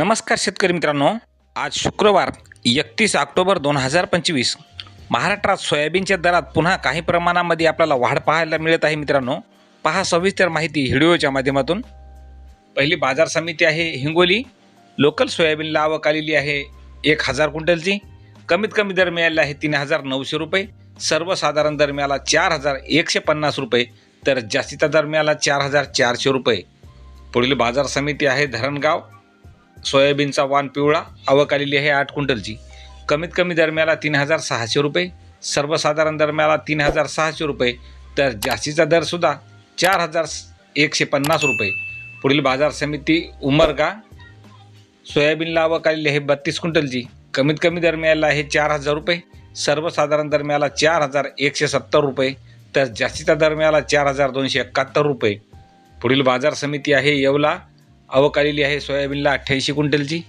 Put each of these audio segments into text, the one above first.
नमस्कार शेतकरी मित्रांनो. आज शुक्रवार एकतीस ऑक्टोबर दोन हजार पंचवीस. महाराष्ट्रात सोयाबीनच्या दरात पुन्हा काही प्रमाणामध्ये आपल्याला वाढ पाहायला मिळत आहे मित्रांनो. पहा सविस्तर माहिती व्हिडिओच्या माध्यमातून. पहिली बाजार समिती आहे हिंगोली. लोकल सोयाबीनला आवक आलेली आहे एक हजार क्विंटलची. कमीत कमी दर मिळालेला आहे तीन हजार नऊशे रुपये. सर्वसाधारण दर मिळाला चार हजार एकशे पन्नास रुपये. तर जास्तीचा दर मिळाला चार हजार चारशे रुपये. पुढील बाजार समिती आहे धरणगाव. सोयाबीनचा वाण पिवळा आवक आलेली आहे आठ क्विंटलची. कमीत कमी दरम्याला तीन हजार सहाशे रुपये सर्वसाधारण दरम्याला तीन हजार सहाशे रुपये तर जास्तीचा दरसुद्धा चार हजार एकशे पन्नास रुपये. पुढील बाजार समिती उमरगा सोयाबीनला आवक आलेली आहे बत्तीस क्विंटलची. कमीत कमी दरम्याला आहे चार हजार रुपये सर्वसाधारण दरम्याला चार हजार एकशे सत्तर रुपये तर जास्तीचा दरम्याला चार हजार दोनशे एकाहत्तर रुपये. पुढील बाजार समिती आहे येवला आवक आलेली आहे सोयाबीनला अठ्ठ्याऐंशी क्विंटलची.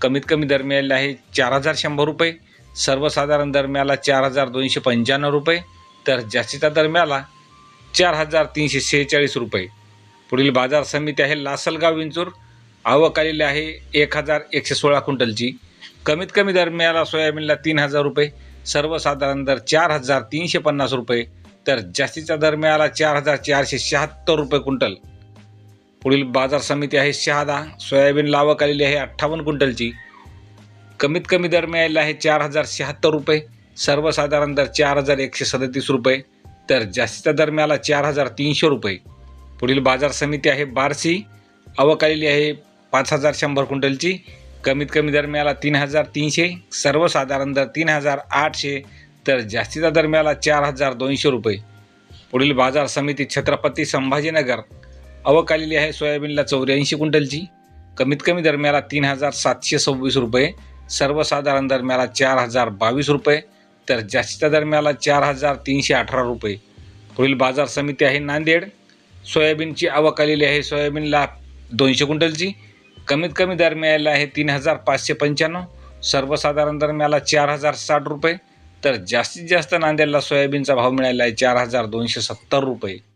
कमीत कमी दरम्याला आहे चार हजार शंभर रुपये. सर्वसाधारण दरम्याला चार हजार दोनशे पंच्याण्णव रुपये. तर जास्तीचा दरम्याला चार हजार तीनशे शेहेचाळीस रुपये. पुढील बाजार समिती आहे लासलगाव विंचूर. आवक आलेली आहे एक हजार एकशे सोळा क्विंटलची. कमीत कमी दरम्याला सोयाबीनला तीन हजार रुपये. सर्वसाधारण दर चार हजार तीनशे पन्नास रुपये. तर जास्तीचा दर मिळाला चार हजार चारशे शहात्तर रुपये क्विंटल. पुढील बाजार समिती आहे शहादा. सोयाबीन लावक आलेली आहे अठ्ठावन्न क्विंटलची. कमीत कमी दर मिळालेला आहे चार हजार शहात्तर रुपये. सर्वसाधारण दर चार हजार एकशे सदतीस रुपये. तर जास्तीचा दर मिळाला चार हजार तीनशे रुपये. पुढील बाजार समिती आहे बारसी. आवक आलेली आहे पाच हजार शंभर क्विंटलची. कमीत कमी दर मिळाला तीन हजार तीनशे. सर्वसाधारण दर तीन हजार आठशे. तर जास्तीचा दर मिळाला चार हजार दोनशे रुपये. पुढील बाजार समिती छत्रपती संभाजीनगर. आवक आलेली आहे सोयाबीनला चौऱ्याऐंशी क्विंटलची. कमीत कमी दरम्याला तीन हजार सातशे सव्वीस रुपये सर्वसाधारण दरम्याला चार हजार बावीस रुपये तर जास्तीच्या दरम्याला चार हजार तीनशे अठरा रुपये. पुढील बाजार समिती आहे नांदेड. सोयाबीनची आवक आलेली आहे सोयाबीनला दोनशे क्विंटलची. कमीत कमी दर आहे तीन हजार पाचशे पंच्याण्णव सर्वसाधारण दरम्याला चार हजार साठ रुपये तर जास्तीत जास्त नांदेडला सोयाबीनचा भाव मिळाला आहे चार हजार दोनशे सत्तर रुपये.